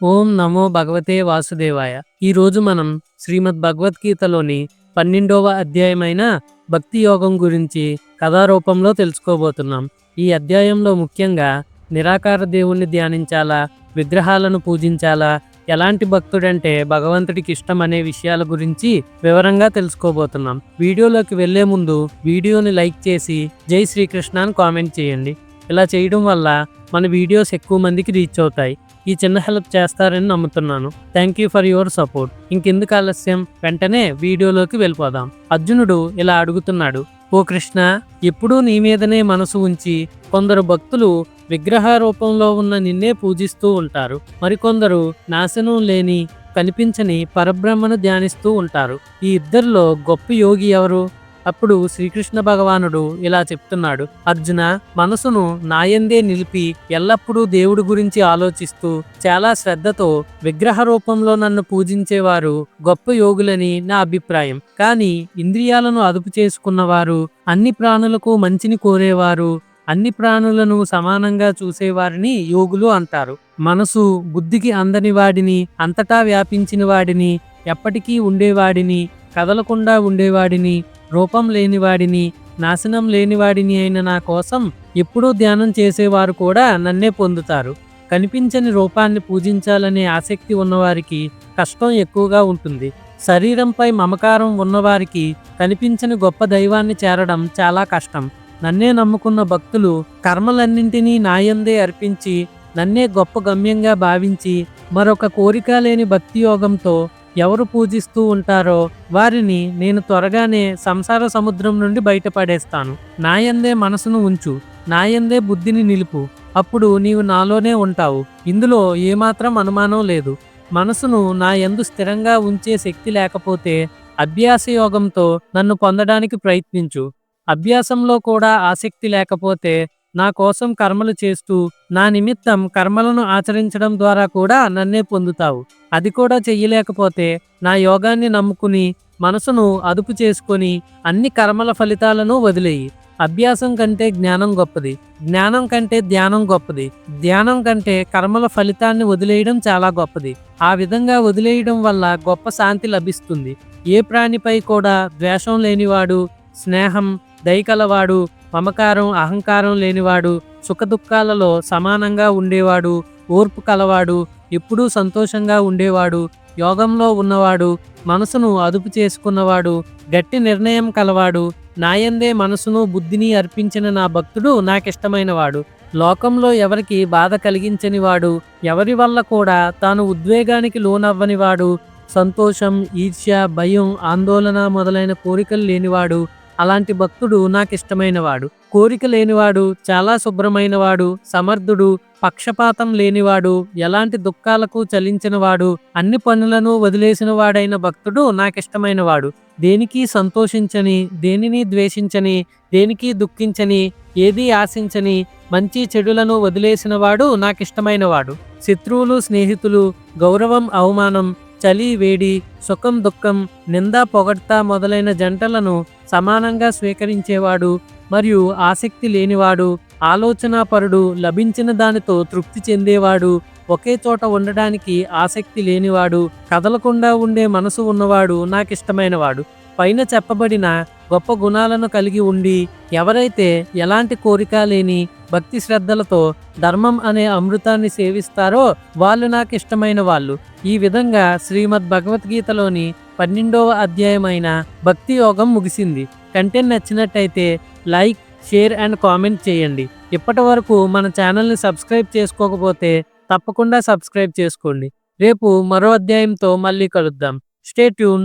ఓం నమో భగవతే వాసుదేవాయ. ఈరోజు మనం శ్రీమద్ భగవద్గీతలోని పన్నెండవ అధ్యాయమైన భక్తి యోగం గురించి కథారూపంలో తెలుసుకోబోతున్నాం. ఈ అధ్యాయంలో ముఖ్యంగా నిరాకార దేవుణ్ణి ధ్యానించాలా విగ్రహాలను పూజించాలా ఎలాంటి భక్తుడంటే భగవంతుడికి ఇష్టం అనే విషయాల గురించి వివరంగా తెలుసుకోబోతున్నాం. వీడియోలోకి వెళ్ళే ముందు వీడియోని లైక్ చేసి జై శ్రీకృష్ణ అని కామెంట్ చేయండి. ఇలా చేయడం వల్ల మన వీడియోస్ ఎక్కువ మందికి రీచ్ అవుతాయి. ఈ చిన్న హెల్ప్ చేస్తారని నమ్ముతున్నాను. Thank you for your support ఇంకెందుకు ఆలస్యం? వెంటనే వీడియోలోకి వెళ్ళిపోదాం. అర్జునుడు ఇలా అడుగుతున్నాడు. ఓ కృష్ణ ఎప్పుడూ నీ మీదనే మనసు ఉంచి కొందరు భక్తులు విగ్రహ రూపంలో ఉన్న నిన్నే పూజిస్తూ ఉంటారు. మరికొందరు నాశనం లేని కనిపించని పరబ్రహ్మను ధ్యానిస్తూ ఉంటారు. ఈ ఇద్దరిలో గొప్ప యోగి ఎవరు? అప్పుడు శ్రీకృష్ణ భగవానుడు ఇలా చెప్తున్నాడు అర్జున మనసును నాయందే నిలిపి ఎల్లప్పుడూ దేవుడి గురించి ఆలోచిస్తూ చాలా శ్రద్ధతో విగ్రహ రూపంలో నన్ను పూజించేవారు గొప్ప యోగులని నా అభిప్రాయం. కానీ ఇంద్రియాలను అదుపు చేసుకున్నవారు అన్ని ప్రాణులకు మంచిని కోరేవారు అన్ని ప్రాణులను సమానంగా చూసేవారిని యోగులు అంటారు. మనసు బుద్ధికి అందని వాడిని అంతటా వ్యాపించిన వాడిని ఎప్పటికీ ఉండేవాడిని కదలకుండా ఉండేవాడిని రూపం లేనివాడిని నాశనం లేనివాడిని అయిన నా కోసం ఎప్పుడూ ధ్యానం చేసేవారు కూడా నన్నే పొందుతారు. కనిపించని రూపాన్ని పూజించాలనే ఆసక్తి ఉన్నవారికి కష్టం ఎక్కువగా ఉంటుంది. శరీరంపై మమకారం ఉన్నవారికి కనిపించని గొప్ప దైవాన్ని చేరడం చాలా కష్టం. నన్నే నమ్ముకున్న భక్తులు కర్మలన్నింటినీ నాయందే అర్పించి నన్నే గొప్ప గమ్యంగా భావించి మరొక కోరిక లేని భక్తి యోగంతో ఎవరు పూజిస్తూ ఉంటారో వారిని నేను త్వరగానే సంసార సముద్రం నుండి బయటపడేస్తాను. నాయందే మనసును ఉంచు నాయందే బుద్ధిని నిలుపు అప్పుడు నీవు నాలోనే ఉంటావు. ఇందులో ఏమాత్రం అనుమానం లేదు. మనసును నా యందు స్థిరంగా ఉంచే శక్తి లేకపోతే అభ్యాస యోగంతో నన్ను పొందడానికి ప్రయత్నించు. అభ్యాసంలో కూడా ఆసక్తి లేకపోతే నా కోసం కర్మలు చేస్తూ నా నిమిత్తం కర్మలను ఆచరించడం ద్వారా కూడా నన్నే పొందుతావు. అది కూడా చెయ్యలేకపోతే నా యోగాన్ని నమ్ముకుని మనసును అదుపు చేసుకొని అన్ని కర్మల ఫలితాలను వదిలేయి. అభ్యాసం కంటే జ్ఞానం గొప్పది. జ్ఞానం కంటే ధ్యానం గొప్పది. ధ్యానం కంటే కర్మల ఫలితాన్ని వదిలేయడం చాలా గొప్పది. ఆ విధంగా వదిలేయడం వల్ల గొప్ప శాంతి లభిస్తుంది. ఏ ప్రాణిపై కూడా ద్వేషం లేనివాడు స్నేహం దయకలవాడు మమకారం అహంకారం లేనివాడు సుఖదుఖాలలో సమానంగా ఉండేవాడు ఓర్పు కలవాడు ఎప్పుడూ సంతోషంగా ఉండేవాడు యోగంలో ఉన్నవాడు మనసును అదుపు చేసుకున్నవాడు గట్టి నిర్ణయం కలవాడు నాయందే మనసును బుద్ధిని అర్పించిన నా భక్తుడు నాకిష్టమైనవాడు. లోకంలో ఎవరికి బాధ కలిగించనివాడు ఎవరి వల్ల కూడా తాను ఉద్వేగానికి లోనవ్వనివాడు సంతోషం ఈర్ష్య భయం ఆందోళన మొదలైన కోరికలు లేనివాడు అలాంటి భక్తుడు నాకిష్టమైనవాడు. కోరిక లేనివాడు చాలా శుభ్రమైనవాడు సమర్థుడు పక్షపాతం లేనివాడు ఎలాంటి దుఃఖాలకు చలించినవాడు అన్ని పనులను వదిలేసిన వాడైన భక్తుడు నాకిష్టమైనవాడు. దేనికి సంతోషించని దేనిని ద్వేషించని దేనికి దుఃఖించని ఏది ఆశించని మంచి చెడులను వదిలేసినవాడు నాకిష్టమైనవాడు. శత్రువులు స్నేహితులు గౌరవం అవమానం చలి వేడి సుఖం దుఃఖం నింద పొగడ్త మొదలైన జంటలను సమానంగా స్వీకరించేవాడు మరియు ఆసక్తి లేనివాడు ఆలోచనాపరుడు లభించిన దానితో తృప్తి చెందేవాడు ఒకే చోట ఉండడానికి ఆసక్తి లేనివాడు కదలకుండా ఉండే మనసు ఉన్నవాడు నాకిష్టమైనవాడు. పైన చెప్పబడిన గొప్ప గుణాలను కలిగి ఉండి ఎవరైతే ఎలాంటి కోరిక లేని భక్తి శ్రద్ధలతో ధర్మం అనే అమృతాన్ని సేవిస్తారో వాళ్ళు నాకు ఇష్టమైన వాళ్ళు. ఈ విధంగా శ్రీమద్ భగవద్గీతలోని పన్నెండవ అధ్యాయమైన భక్తి యోగం ముగిసింది. కంటెంట్ నచ్చినట్టయితే లైక్ షేర్ అండ్ కామెంట్ చేయండి. ఇప్పటి వరకు మన ఛానల్ని సబ్స్క్రైబ్ చేసుకోకపోతే తప్పకుండా సబ్స్క్రైబ్ చేసుకోండి. రేపు మరో అధ్యాయంతో మళ్ళీ కలుద్దాం. Stay tune